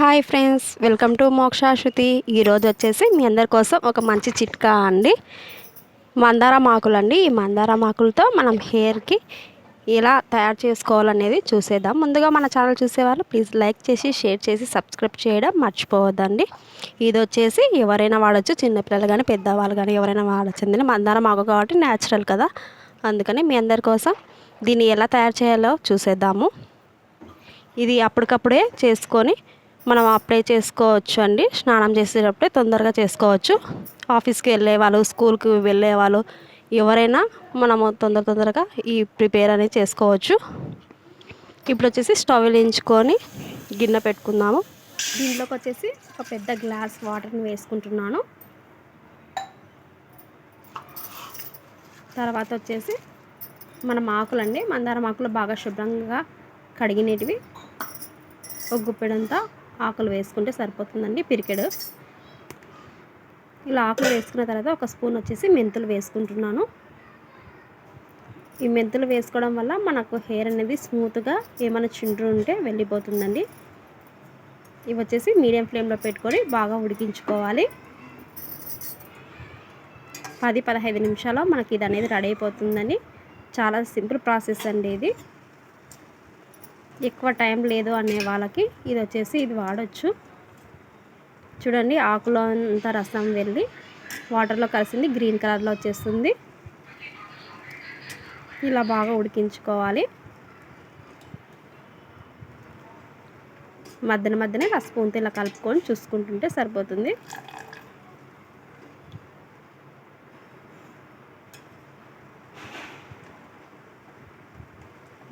Hi friends welcome to Mokshashruti ఈరోజు వచ్చేసి మీ అందరి కోసం ఒక మంచి చిట్కా అండి. మందారం ఆకులు అండి. ఈ మందారం ఆకులతో మనం హెయిర్కి ఎలా తయారు చేసుకోవాలనేది చూసేద్దాం. ముందుగా మన ఛానల్ చూసేవాళ్ళు ప్లీజ్ లైక్ చేసి షేర్ చేసి సబ్స్క్రైబ్ చేయడం మర్చిపోవద్దండి. ఇది వచ్చేసి ఎవరైనా వాడచ్చు చిన్నపిల్లలు కానీ పెద్దవాళ్ళు కానీ ఎవరైనా వాడచ్చు. మందారం ఆకు కాబట్టి న్యాచురల్ కదా. అందుకని మీ అందరి కోసం దీన్ని ఎలా తయారు చేయాలో చూసేద్దాము. ఇది అప్పటికప్పుడే చేసుకొని మనం అప్లై చేసుకోవచ్చు అండి. స్నానం చేసేటప్పుడే తొందరగా చేసుకోవచ్చు. ఆఫీస్కి వెళ్ళే వాళ్ళు స్కూల్కి వెళ్ళే వాళ్ళు ఎవరైనా మనము తొందర తొందరగా ఈ ప్రిపేర్ అనేది చేసుకోవచ్చు. ఇప్పుడు వచ్చేసి స్టవ్ వెలించుకొని గిన్నె పెట్టుకుందాము. దీంట్లోకి వచ్చేసి ఒక పెద్ద గ్లాస్ వాటర్ని వేసుకుంటున్నాను. తర్వాత వచ్చేసి మన ఆకులండి మందారం మాకులు బాగా శుభ్రంగా కడిగినటివి ఒక గుప్పెడంతా ఆకులు వేసుకుంటే సరిపోతుందండి పిరికెడు. ఇలా ఆకులు వేసుకున్న తర్వాత ఒక స్పూన్ వచ్చేసి మెంతులు వేసుకుంటున్నాను. ఈ మెంతులు వేసుకోవడం వల్ల మనకు హెయిర్ అనేది స్మూత్గా ఏమైనా చిండ్రు ఉంటే వెళ్ళిపోతుందండి. ఇవి వచ్చేసి మీడియం ఫ్లేమ్లో పెట్టుకొని బాగా ఉడికించుకోవాలి. పది పదహైదు నిమిషాల్లో మనకి ఇది అనేది రెడీ అయిపోతుందండి. చాలా సింపుల్ ప్రాసెస్ అండి ఇది. ఎక్కువ టైం లేదు అనే వాళ్ళకి ఇది వచ్చేసి ఇది వాడచ్చు. చూడండి ఆకులో అంత రసం వెళ్ళి వాటర్లో కలిసింది గ్రీన్ కలర్లో వచ్చేస్తుంది. ఇలా బాగా ఉడికించుకోవాలి. మధ్యన మధ్యనే ఆ స్పూన్తో ఇలా కలుపుకొని చూసుకుంటుంటే సరిపోతుంది.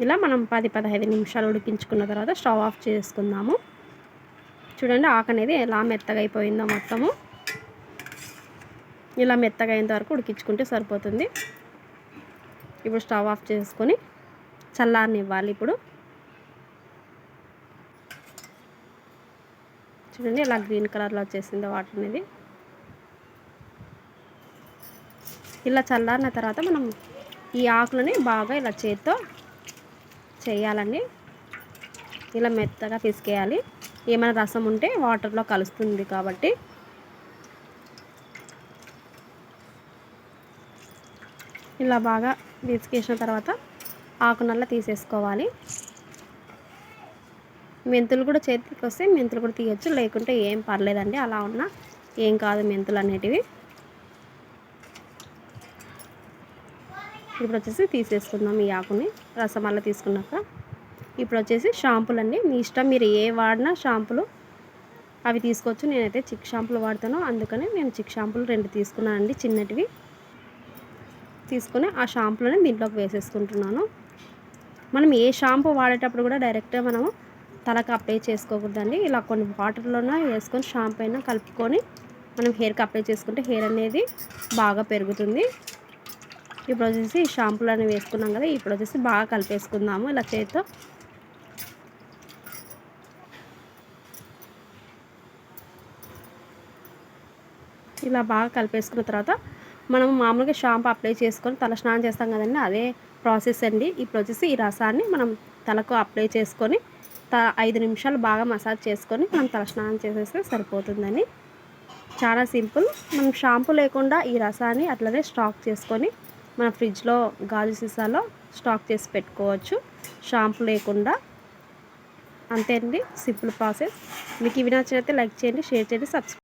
ఇలా మనం పది పదహైదు నిమిషాలు ఉడికించుకున్న తర్వాత స్టవ్ ఆఫ్ చేసుకుందాము. చూడండి ఆకు అనేది ఎలా మెత్తగా అయిపోయిందో మొత్తము. ఇలా మెత్తగా అయినంత వరకు ఉడికించుకుంటే సరిపోతుంది. ఇప్పుడు స్టవ్ ఆఫ్ చేసుకొని చల్లారనివ్వాలి ఇప్పుడు. చూడండి ఇలా గ్రీన్ కలర్లో వచ్చేసింది వాటర్ అనేది. ఇలా చల్లారిన తర్వాత మనం ఈ ఆకులని బాగా ఇలా చేత్తో చేయాలండి. ఇలా మెత్తగా పిసికేయాలి. ఏమైనా రసం ఉంటే వాటర్లో కలుస్తుంది కాబట్టి. ఇలా బాగా పిసికేసిన తర్వాత ఆకునల్ల తీసేసుకోవాలి. మెంతులు కూడా చేతికి వస్తే మెంతులు కూడా తీయచ్చు. లేకుంటే ఏం పర్లేదండి. అలా ఉన్నా ఏం కాదు మెంతులు అనేటివి. ఇప్పుడు వచ్చేసి తీసేసుకుందాం ఈ ఆకుని. రసం అలా తీసుకున్నాక ఇప్పుడు వచ్చేసి షాంపులు అండి మీ ఇష్టం మీరు ఏ వాడినా షాంపులు అవి తీసుకోవచ్చు. నేనైతే చిక్ షాంపులు వాడతాను. అందుకని నేను చిక్ షాంపులు రెండు తీసుకున్నానండి చిన్నటివి. తీసుకుని ఆ షాంపులని దీంట్లోకి వేసేసుకుంటున్నాను. మనం ఏ షాంపూ వాడేటప్పుడు కూడా డైరెక్ట్గా మనము తలకు అప్లై చేసుకోకూడదండి. ఇలా కొన్ని వాటర్లోనే వేసుకొని షాంపూ అయినా కలుపుకొని మనం హెయిర్కి అప్లై చేసుకుంటే హెయిర్ అనేది బాగా పెరుగుతుంది. ఇప్పుడు వచ్చేసి షాంపూలు అనేవి వేసుకున్నాం కదా ఇప్పుడు వచ్చేసి బాగా కలిపేసుకుందాము ఇలా చేతితో. ఇలా బాగా కలిపేసుకున్న తర్వాత మనం మామూలుగా షాంపూ అప్లై చేసుకొని తల స్నానం చేస్తాం కదండి అదే ప్రాసెస్ అండి. ఇప్పుడు వచ్చేసి ఈ రసాన్ని మనం తలకు అప్లై చేసుకొని త ఐదు నిమిషాలు బాగా మసాజ్ చేసుకొని మనం తల స్నానం చేసేస్తే సరిపోతుందని చాలా సింపుల్. మనం షాంపూ లేకుండా ఈ రసాన్ని అట్లనే స్టాక్ చేసుకొని మన ఫ్రిడ్జ్లో గాజు సీసాలో స్టాక్ చేసి పెట్టుకోవచ్చు. షాంపూ లేకుండా. అంతే అండి. Simple process. మీకు ఇవి నచ్చినైతే లైక్ చేయండి షేర్ చేయండి సబ్స్క్రైబ్